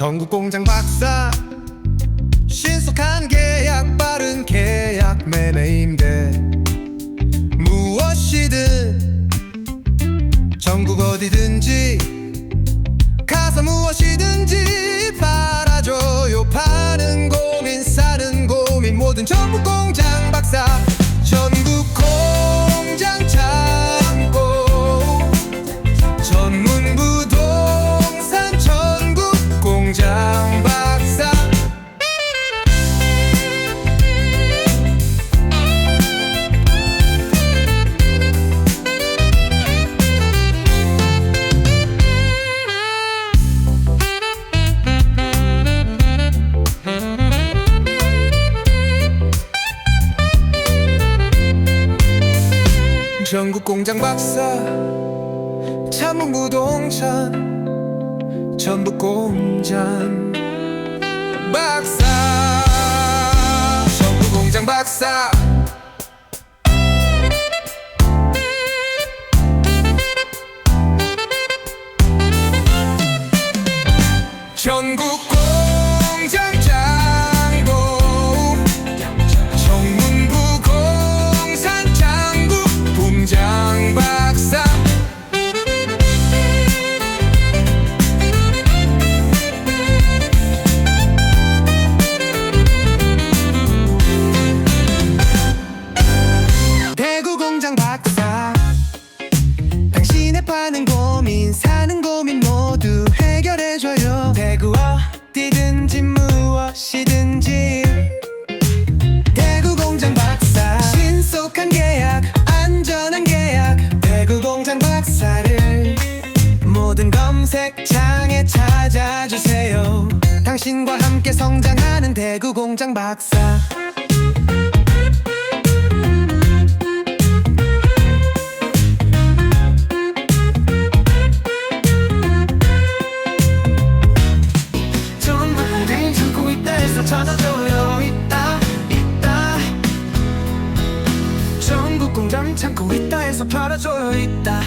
전국 공장 박사. 신속한 계약 빠른 계약 매매 임대. 무엇이든 전국 어디든지 가서 무엇이든지 팔아줘요. 파는 고민 사는 고민 모든 전국 전국 공장 박사 참문 부동산 전북 공장 박사. 전국 공장 박사. 전국 박사를 모든 검색창에 찾아주세요. 당신과 함께 성장하는 대구 공장 박사. 찾아줘요. 있다 있다. 전국 공장 찾고 있다 해서 팔아줘요. 있다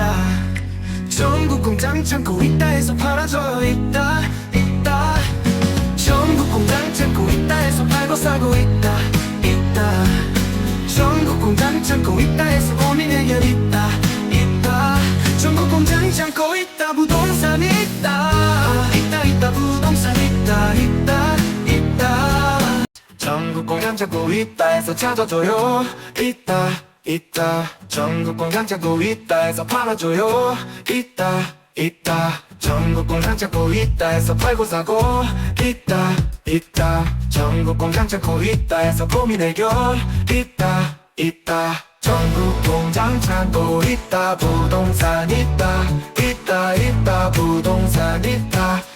있다. 전국 공장 찾고 있다 해서 팔아줘요 있다. 있다. 전국 공장 찾고 있다 해서 팔고 사고 있다. 있다. 전국 공장 찾고 있다 해서 고민 해결 있다. 있다. 전국 공장 찾고 있다. 부동산 있다. 있다 있다. 부동산 있다. 있다 있다. 전국 공장 찾고 있다 해서 찾아줘요. 있다 있다. 전국 공장 찾고 있다 해서 팔아줘요. 있다 있다. 전국 공장 찾고 있다 해서 팔고 사고. 있다 있다. 전국 공장 찾고 있다 해서 고민 해결. 있다 있다. 전국 공장 찾고 있다. 부동산 있다. 있다 있다. 부동산 있다